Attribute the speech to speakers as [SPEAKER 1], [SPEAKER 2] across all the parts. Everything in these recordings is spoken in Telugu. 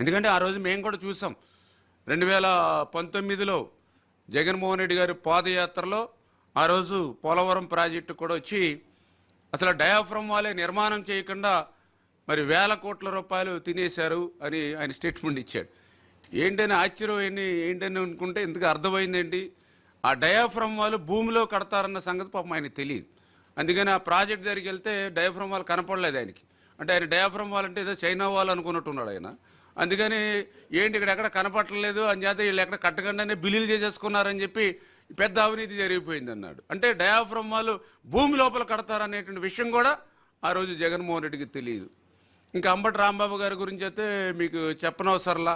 [SPEAKER 1] ఎందుకంటే ఆ రోజు మేము కూడా చూసాం. రెండు వేల పంతొమ్మిదిలో జగన్మోహన్ రెడ్డి గారి పాదయాత్రలో ఆ రోజు పోలవరం ప్రాజెక్టు కూడా వచ్చి అసలు డయాఫ్రమ్ వాళ్ళే నిర్మాణం చేయకుండా మరి వేల కోట్ల రూపాయలు తినేశారు అని ఆయన స్టేట్మెంట్ ఇచ్చాడు. ఏంటని ఆశ్చర్యం ఏంటి? ఏంటని అనుకుంటే ఎందుకు అర్థమైందండి ఆ డయాఫ్రమ్ వాళ్ళు భూమిలో కడతారన్న సంగతి పాపం ఆయనకు తెలియదు. అందుకని ఆ ప్రాజెక్ట్ దగ్గరికి వెళ్తే డయాఫ్రమ్ వాళ్ళు కనపడలేదు ఆయనకి. అంటే ఆయన డయాఫ్రమ్ వాళ్ళు అంటే ఏదో చైనా వాళ్ళు అనుకున్నట్టున్నాడు ఆయన. అందుకని ఏంటి ఇక్కడ ఎక్కడ కనపట్టలేదు అని చేత వీళ్ళు ఎక్కడ కట్టకుండానే బిల్లులు చేసేసుకున్నారని చెప్పి పెద్ద అవినీతి జరిగిపోయింది అన్నాడు. అంటే డయాఫ్రమ్ వాళ్ళు భూమి లోపల కడతారనేటువంటి విషయం కూడా ఆ రోజు జగన్మోహన్ రెడ్డికి తెలియదు. ఇంకా అంబటి రాంబాబు గారి గురించి అయితే మీకు చెప్పనవసరంలా.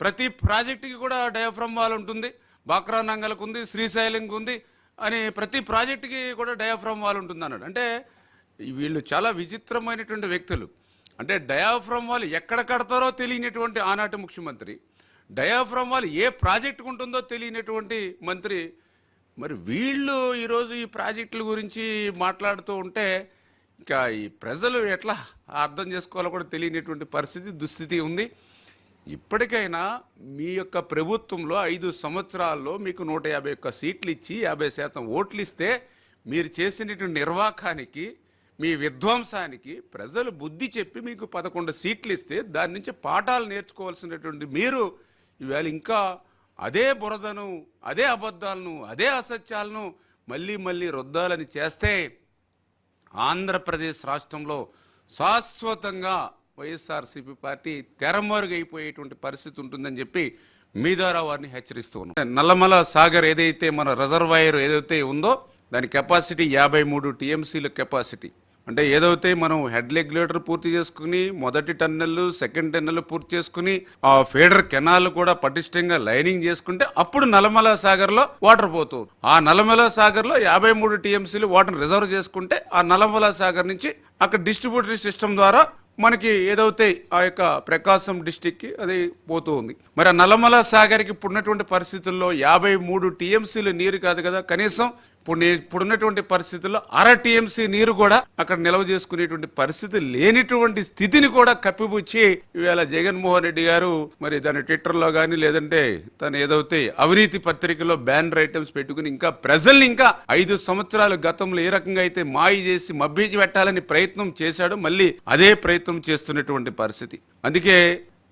[SPEAKER 1] ప్రతి ప్రాజెక్టుకి కూడా డయాఫ్రమ్ వాల్ ఉంటుంది. బాక్రా నంగలకు ఉంది శ్రీశైలంకి ఉంది అని ప్రతి ప్రాజెక్టుకి కూడా డయాఫ్రమ్ వాల్ ఉంటుంది అన్నాడు అంటే వీళ్ళు చాలా విచిత్రమైనటువంటి వ్యక్తులు. అంటే డయాఫ్రమ్ వాల్ ఎక్కడ కడతారో తెలియనటువంటి ఆనాటి ముఖ్యమంత్రి డయాఫ్రమ్ వాల్ ఏ ప్రాజెక్ట్ ఉంటుందో తెలియనటువంటి మంత్రి మరి వీళ్ళు ఈరోజు ఈ ప్రాజెక్టుల గురించి మాట్లాడుతూ ఉంటే ఇంకా ఈ ప్రజలు ఎట్లా అర్థం చేసుకోవాలో కూడా తెలియనటువంటి పరిస్థితి దుస్థితి ఉంది. ఇప్పటికైనా మీ యొక్క ప్రభుత్వంలో ఐదు సంవత్సరాల్లో మీకు నూట యాభై ఒక్క సీట్లు ఇచ్చి యాభై శాతం ఓట్లు ఇస్తే మీరు చేసినటువంటి నిర్వాకానికి మీ విధ్వంసానికి ప్రజలు బుద్ధి చెప్పి మీకు పదకొండు సీట్లు ఇస్తే దాని నుంచి పాఠాలు నేర్చుకోవాల్సినటువంటి మీరు ఇవాళ ఇంకా అదే బురదను అదే అబద్ధాలను అదే అసత్యాలను మళ్ళీ మళ్ళీ రుద్దాలని చేస్తే ఆంధ్రప్రదేశ్ రాష్ట్రంలో శాశ్వతంగా వైఎస్ఆర్సీపీ పార్టీ తెరమరుగైపోయేటువంటి పరిస్థితి ఉంటుందని చెప్పి మీ ద్వారా వారిని హెచ్చరిస్తూ ఉన్నాం. నల్లమల సాగర్ ఏదైతే మన రిజర్వాయర్ ఏదైతే ఉందో దాని కెపాసిటీ యాభై మూడు టీఎంసీల కెపాసిటీ. అంటే ఏదైతే మనం హెడ్ రెగ్యులేటర్ పూర్తి చేసుకుని మొదటి టన్నెల్ సెకండ్ టన్నెల్ పూర్తి చేసుకుని ఆ ఫీడర్ కెనాల్ కూడా పటిష్టంగా లైనింగ్ చేసుకుంటే అప్పుడు నల్లమల సాగర్లో వాటర్ పోతుంది. ఆ నల్లమల సాగర్లో యాభై మూడు టీఎంసీలు వాటర్ రిజర్వ్ చేసుకుంటే ఆ నలమల సాగర్ నుంచి అక్కడ డిస్ట్రిబ్యూటరీ సిస్టమ్ ద్వారా మనకి ఏదైతే ఆ యొక్క ప్రకాశం డిస్టిక్కి అది పోతూ ఉంది. మరి ఆ నల్లమల సాగర్కి ఇప్పుడున్నటువంటి పరిస్థితుల్లో యాభై మూడు టీఎంసీలు నీరు కాదు కదా కనీసం ఇప్పుడు నేను ఇప్పుడున్నటువంటి పరిస్థితుల్లో అర టీఎంసీ నీరు కూడా అక్కడ నిల్వ చేసుకునేటువంటి పరిస్థితి లేనిటువంటి స్థితిని కూడా కప్పిపుచ్చి ఇవాళ జగన్మోహన్ రెడ్డి గారు మరి దాని ట్విట్టర్లో కానీ లేదంటే తను ఏదైతే అవినీతి పత్రికలో బ్యానర్ ఐటమ్స్ పెట్టుకుని ఇంకా ప్రజల్ని ఇంకా ఐదు సంవత్సరాలు గతంలో ఏ రకంగా అయితే మాయ చేసి మభ్యచి పెట్టాలని ప్రయత్నం చేశాడో మళ్ళీ అదే ప్రయత్నం చేస్తున్నటువంటి పరిస్థితి. అందుకే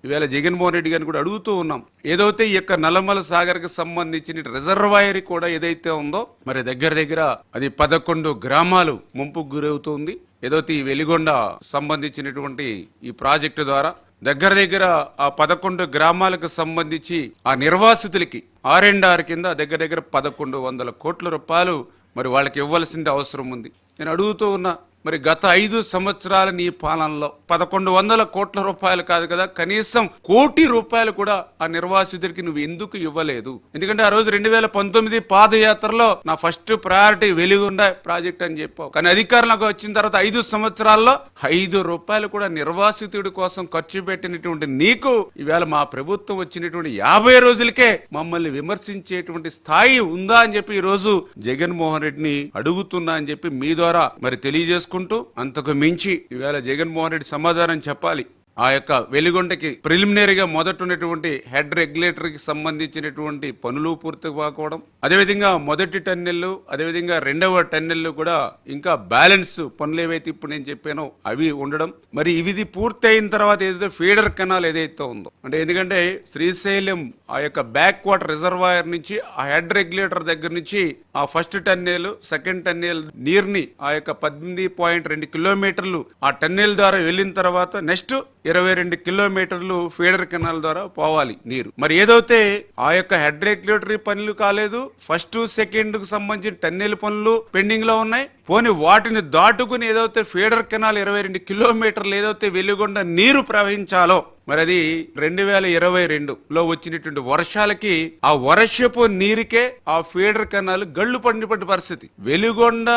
[SPEAKER 1] ఈవేళ జగన్మోహన్ రెడ్డి గారిని కూడా అడుగుతూ ఉన్నాం. ఏదైతే ఈ యొక్క నల్లమల సాగర్కి సంబంధించిన రిజర్వాయర్ కూడా ఏదైతే ఉందో మరి దగ్గర దగ్గర అది పదకొండు గ్రామాలు ముంపుకు గురవుతుంది. ఏదైతే ఈ వెలిగొండ సంబంధించినటువంటి ఈ ప్రాజెక్టు ద్వారా దగ్గర దగ్గర ఆ పదకొండు గ్రామాలకు సంబంధించి ఆ నిర్వాసితులకి ఆర్ అండ్ ఆర్ కింద దగ్గర దగ్గర పదకొండు వందల కోట్ల రూపాయలు మరి వాళ్ళకి ఇవ్వాల్సిన అవసరం ఉంది. నేను అడుగుతూ ఉన్నా మరి గత ఐదు సంవత్సరాల నీ పాలనలో పదకొండు వందల కోట్ల రూపాయలు కాదు కదా కనీసం కోటి రూపాయలు కూడా ఆ నిర్వాసితుడికి నువ్వు ఎందుకు ఇవ్వలేదు? ఎందుకంటే ఆ రోజు రెండు వేల పంతొమ్మిది పాదయాత్రలో నా ఫస్ట్ ప్రయారిటీ వెలుగుండే ప్రాజెక్ట్ అని చెప్పావు. కానీ అధికారంలోకి వచ్చిన తర్వాత ఐదు సంవత్సరాల్లో ఐదు రూపాయలు కూడా నిర్వాసితుడి కోసం ఖర్చు పెట్టినటువంటి నీకు ఈవేళ మా ప్రభుత్వం వచ్చినటువంటి యాభై రోజులకే మమ్మల్ని విమర్శించేటువంటి స్థాయి ఉందా అని చెప్పి ఈ రోజు జగన్మోహన్ రెడ్డిని అడుగుతున్నా అని చెప్పి మీ ద్వారా మరి చేసుకుంటూ అంతకు మించి ఈవేళ జగన్మోహన్ రెడ్డి సమాధానం చెప్పాలి. ఆ యొక్క వెలిగొండకి ప్రిలిమినరీగా మొదట ఉన్నటువంటి హెడ్ రెగ్యులేటర్కి సంబంధించినటువంటి పనులు పూర్తి కాకపోవడం అదేవిధంగా మొదటి టన్నెల్లు అదేవిధంగా రెండవ టన్నెల్లు కూడా ఇంకా బ్యాలెన్స్ పనులు ఏవైతే ఇప్పుడు నేను చెప్పానో అవి ఉండడం. మరి ఇది పూర్తి అయిన తర్వాత ఏదైతే ఫీడర్ కెనాల్ ఏదైతే ఉందో అంటే ఎందుకంటే శ్రీశైలం ఆ యొక్క బ్యాక్ వాటర్ రిజర్వాయర్ నుంచి ఆ హెడ్ రెగ్యులేటర్ దగ్గర నుంచి ఆ ఫస్ట్ టన్నెల్ సెకండ్ టన్నెల్ నీర్ని ఆ యొక్క పద్దెనిమిది పాయింట్ రెండు కిలోమీటర్లు ఆ టన్నెల్ ద్వారా వెళ్ళిన తర్వాత నెక్స్ట్ ఇరవై రెండు కిలోమీటర్లు ఫీడర్ కెనాల్ ద్వారా పోవాలి నీరు. మరి ఏదైతే ఆ యొక్క హెడ్ రెగ్యులేటరీ పనులు కాలేదు ఫస్ట్ సెకండ్కు సంబంధించిన టన్నెల్ పనులు పెండింగ్లో ఉన్నాయి. పోని వాటిని దాటుకుని ఏదైతే ఫీడర్ కెనాల్ ఇరవై రెండు కిలోమీటర్లు ఏదైతే వెలుగొండ నీరు ప్రవహించాలో మరి అది రెండు వేల ఇరవై రెండులో వచ్చినటువంటి వర్షాలకి ఆ వర్షపు నీరుకే ఆ ఫీడర్ కెనాల్ గళ్ళు పడినటువంటి పరిస్థితి. వెలుగొండ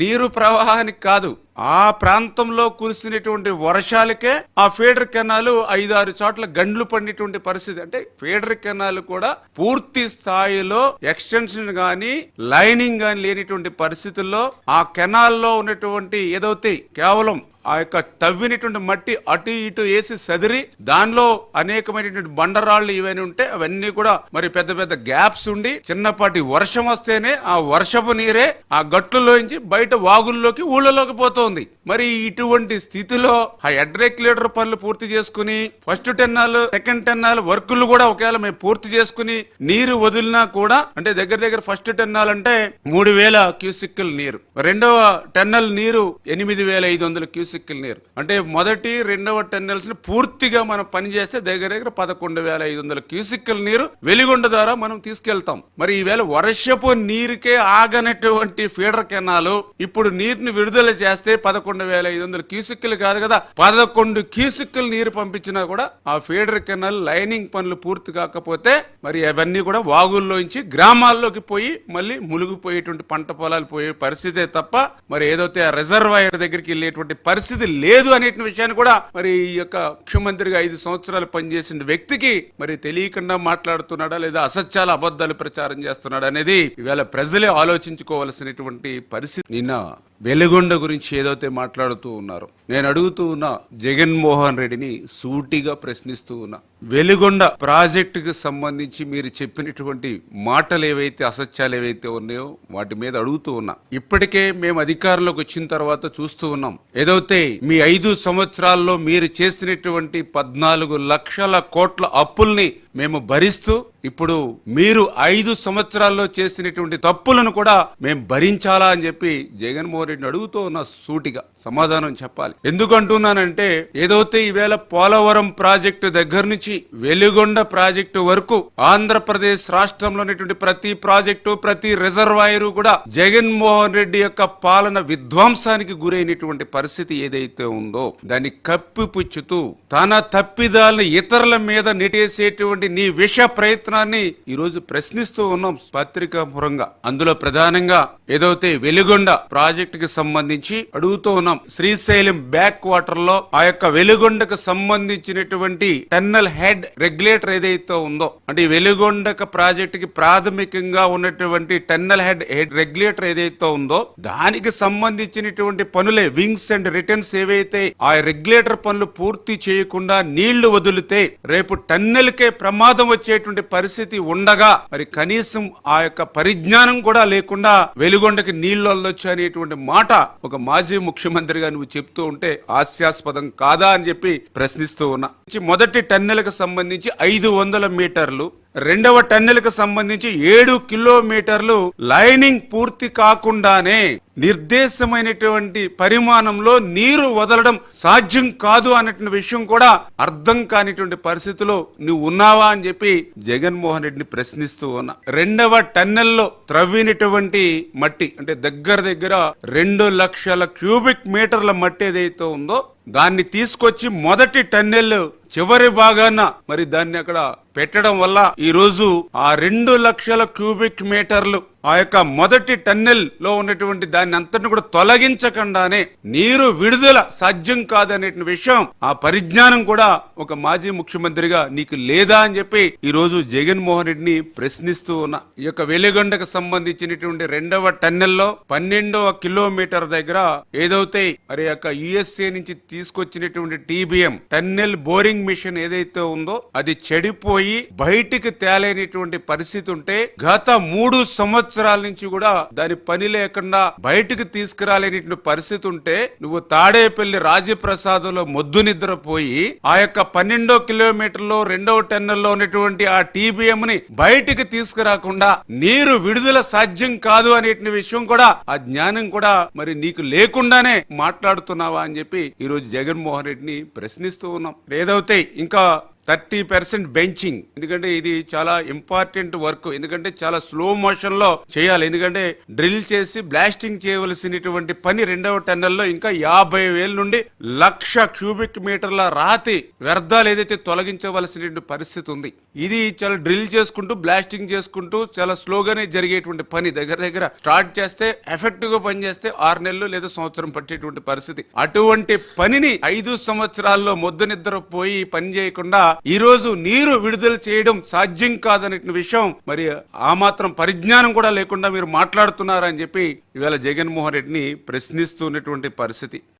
[SPEAKER 1] నీరు ప్రవాహానికి కాదు ఆ ప్రాంతంలో కురిసినటువంటి వర్షాలకే ఆ ఫీడర్ కెనాల్ ఐదారు చోట్ల గండ్లు పడినటువంటి పరిస్థితి. అంటే ఫీడర్ కెనాల్ కూడా పూర్తి స్థాయిలో ఎక్స్టెన్షన్ గాని లైనింగ్ గాని లేనిటువంటి పరిస్థితుల్లో ఆ కెనాల్లో ఉన్నటువంటి ఏదైతే కేవలం ఆ యొక్క తవ్వినటువంటి మట్టి అటు ఇటు వేసి సదిరి దానిలో అనేకమైనటువంటి బండరాళ్ళు ఇవన్నీ ఉంటే అవన్నీ కూడా మరి పెద్ద పెద్ద గ్యాప్స్ ఉండి చిన్నపాటి వర్షం వస్తేనే ఆ వర్షపు నీరే ఆ గట్లలోంచి బయట వాగుల్లోకి ఊళ్ళలోకి పోతోంది. మరి ఇటువంటి స్థితిలో ఆ హెడ్ రెగ్యులేటర్ పనులు పూర్తి చేసుకుని ఫస్ట్ టెన్నాల్ సెకండ్ టెన్నాల్ వర్కులు కూడా ఒకవేళ మేము పూర్తి చేసుకుని నీరు వదిలినా కూడా అంటే దగ్గర దగ్గర ఫస్ట్ టెన్నాల్ అంటే మూడు వేల క్యూసిక్కుల నీరు. రెండవ టెన్నల్ నీరు ఎనిమిది వేల ఐదు వందల క్యూసిక్కుల నీరు అంటే మొదటి రెండవ టెన్నల్స్ని పూర్తిగా మనం పనిచేస్తే దగ్గర దగ్గర పదకొండు వేల ఐదు వందల క్యూసిక్కుల నీరు వెలిగొండ ద్వారా మనం తీసుకెళ్తాం. మరి ఈవేళ వర్షపు నీరుకే ఆగనటువంటి ఫీడర్ కెనాలు ఇప్పుడు నీటిని విడుదల చేస్తే పదకొండు వేల ఐదు వందల క్యూసిక్కులు కాదు కదా పదకొండు క్యూసిక్కులు నీరు పంపించినా కూడా ఆ ఫీడర్ కెనాల్ లైనింగ్ పనులు పూర్తి కాకపోతే మరి అవన్నీ కూడా వాగుల్లోంచి గ్రామాల్లోకి పోయి మళ్ళీ మునిగిపోయేటువంటి పంట పొలాలు పోయే పరిస్థితే తప్ప మరి ఏదైతే ఆ రిజర్వాయర్ దగ్గరికి వెళ్ళేటువంటి పరిస్థితి పరిస్థితి లేదు అనే విషయాన్ని కూడా మరి ఈ యొక్క ముఖ్యమంత్రిగా ఐదు సంవత్సరాలు పనిచేసిన వ్యక్తికి మరి తెలియకుండా మాట్లాడుతున్నాడా లేదా అసత్యాల అబద్ధాలు ప్రచారం చేస్తున్నాడా అనేది ఇవాళ ప్రజలే ఆలోచించుకోవాల్సినటువంటి పరిస్థితి. నిన్న వెలుగొండ గురించి ఏదైతే మాట్లాడుతూ ఉన్నారు నేను అడుగుతూ ఉన్నా జగన్మోహన్ రెడ్డిని సూటిగా ప్రశ్నిస్తూ ఉన్నా వెలుగొండ ప్రాజెక్టుకు సంబంధించి మీరు చెప్పినటువంటి మాటలు ఏవైతే అసత్యాలు ఏవైతే ఉన్నాయో వాటి మీద అడుగుతూ ఉన్నా. ఇప్పటికే మేము అధికారంలోకి వచ్చిన తర్వాత చూస్తూ ఉన్నాం. ఏదైతే మీ ఐదు సంవత్సరాల్లో మీరు చేసినటువంటి పద్నాలుగు లక్షల కోట్ల అప్పుల్ని మేము భరిస్తూ ఇప్పుడు మీరు ఐదు సంవత్సరాల్లో చేసినటువంటి తప్పులను కూడా మేము భరించాలా అని చెప్పి జగన్మోహన్ రెడ్డిని అడుగుతూ ఉన్న సూటిగా సమాధానం చెప్పాలి. ఎందుకంటున్నానంటే ఏదైతే ఈవేళ పోలవరం ప్రాజెక్టు దగ్గర నుంచి వెలుగొండ ప్రాజెక్టు వరకు ఆంధ్రప్రదేశ్ రాష్ట్రంలో ఉన్నటువంటి ప్రతి ప్రాజెక్టు ప్రతి రిజర్వాయరు కూడా జగన్మోహన్ రెడ్డి యొక్క పాలన విధ్వంసానికి గురైనటువంటి పరిస్థితి ఏదైతే ఉందో దాన్ని కప్పిపుచ్చుతూ తన తప్పిదాలను ఇతరుల మీద నెట్టేసేటువంటి నీ విష ప్రయత్నాన్ని ఈరోజు ప్రశ్నిస్తూ ఉన్నాం పత్రికాపురంగా అందులో ప్రధానంగా ఏదైతే వెలుగొండ ప్రాజెక్ట్కి సంబంధించి అడుగుతూ ఉన్నాం శ్రీశైలం బ్యాక్ వాటర్లో ఆ యొక్క వెలుగొండకు సంబంధించినటువంటి టన్నల్ హెడ్ రెగ్యులేటర్ ఏదైతే ఉందో అంటే వెలుగొండక ప్రాజెక్ట్కి ప్రాథమికంగా ఉన్నటువంటి టన్నల్ హెడ్ హెడ్ రెగ్యులేటర్ ఏదైతే ఉందో దానికి సంబంధించినటువంటి పనులే వింగ్స్ అండ్ రిటర్న్స్ ఏవైతే ఆ రెగ్యులేటర్ పనులు పూర్తి చేయకుండా నీళ్ళు వదిలితే రేపు టన్నెల్ కే ప్రమాదం వచ్చేటువంటి పరిస్థితి ఉండగా మరి కనీసం ఆ యొక్క పరిజ్ఞానం కూడా లేకుండా వెలుగు వెలుగొండకి నీళ్ళు వదలొచ్చు అనేటువంటి మాట ఒక మాజీ ముఖ్యమంత్రిగా నువ్వు చెప్తూ ఉంటే హాస్యాస్పదం కాదా అని చెప్పి ప్రశ్నిస్తూ ఉన్నా. మొదటి టన్నెలకు సంబంధించి ఐదు వందల మీటర్లు రెండవ టన్నెలకు సంబంధించి ఏడు కిలోమీటర్లు లైనింగ్ పూర్తి కాకుండానే నిర్దేశమైనటువంటి పరిమాణంలో నీరు వదలడం సాధ్యం కాదు అన్నటువంటి విషయం కూడా అర్థం కానిటువంటి పరిస్థితిలో నువ్వు ఉన్నావా అని చెప్పి జగన్మోహన్ రెడ్డిని ప్రశ్నిస్తూ ఉన్నా. రెండవ టన్నెల్లో త్రవ్వినటువంటి మట్టి అంటే దగ్గర దగ్గర రెండు లక్షల క్యూబిక్ మీటర్ల మట్టి ఏదైతే ఉందో దాన్ని తీసుకొచ్చి మొదటి టన్నెల్ చివరి భాగాన మరి దాన్ని అక్కడ పెట్టడం వల్ల ఈ రోజు ఆ రెండు లక్షల క్యూబిక్ మీటర్లు ఆ యొక్క మొదటి టన్నెల్లో ఉన్నటువంటి దాన్ని అంతటిని కూడా తొలగించకుండానే నీరు విడుదల సాధ్యం కాదనే విషయం ఆ పరిజ్ఞానం కూడా ఒక మాజీ ముఖ్యమంత్రిగా నీకు లేదా అని చెప్పి ఈ రోజు జగన్మోహన్ రెడ్డిని ప్రశ్నిస్తూ ఉన్నా ఈ యొక్క వెలుగొండకు సంబంధించినటువంటి రెండవ టన్నెల్లో పన్నెండవ కిలోమీటర్ దగ్గర ఏదైతే మరి యొక్క యుఎస్ఏ నుంచి తీసుకొచ్చినటువంటి టీబీఎం టన్నెల్ బోరింగ్ మిషన్ ఏదైతే ఉందో అది చెడిపోయి బయటికి తేలేనటువంటి పరిస్థితి ఉంటే గత మూడు సంవత్సరాలు సంవత్సరాల నుంచి కూడా దాని పని లేకుండా బయటికి తీసుకురాలేని పరిస్థితి ఉంటే నువ్వు తాడేపల్లి రాజప్రసాదంలో మొద్దు నిద్రపోయి ఆ యొక్క పన్నెండో కిలోమీటర్లో రెండవ టెన్నెల్లో ఉన్నటువంటి ఆ టీబీఎం ని బయటికి తీసుకురాకుండా నీరు విడుదల సాధ్యం కాదు అనే విషయం కూడా ఆ జ్ఞానం కూడా మరి నీకు లేకుండానే మాట్లాడుతున్నావా అని చెప్పి ఈ రోజు జగన్మోహన్ రెడ్డిని ప్రశ్నిస్తూ ఉన్నాం. ఏదైతే ఇంకా థర్టీ పర్సెంట్ బెంచింగ్. ఎందుకంటే ఇది చాలా ఇంపార్టెంట్ వర్క్. ఎందుకంటే చాలా స్లో మోషన్లో చేయాలి. ఎందుకంటే డ్రిల్ చేసి బ్లాస్టింగ్ చేయవలసినటువంటి పని రెండవ టన్నెల్లో ఇంకా యాభై వేల నుండి లక్ష క్యూబిక్ మీటర్ల రాతి వ్యర్థాలు ఏదైతే తొలగించవలసినటువంటి పరిస్థితి ఉంది. ఇది చాలా డ్రిల్ చేసుకుంటూ బ్లాస్టింగ్ చేసుకుంటూ చాలా స్లోగానే జరిగేటువంటి పని. దగ్గర దగ్గర స్టార్ట్ చేస్తే ఎఫెక్టివ్గా పనిచేస్తే ఆరు నెలలు లేదా సంవత్సరం పట్టేటువంటి పరిస్థితి. అటువంటి పనిని ఐదు సంవత్సరాల్లో మొద్దు నిద్ర పోయి పని చేయకుండా ఈ రోజు నీరు విడుదల చేయడం సాధ్యం కాదనే విషయం మరి ఆ మాత్రం పరిజ్ఞానం కూడా లేకుండా మీరు మాట్లాడుతున్నారని చెప్పి ఇవాళ జగన్మోహన్ రెడ్డిని ప్రశ్నిస్తున్నటువంటి పరిస్థితి.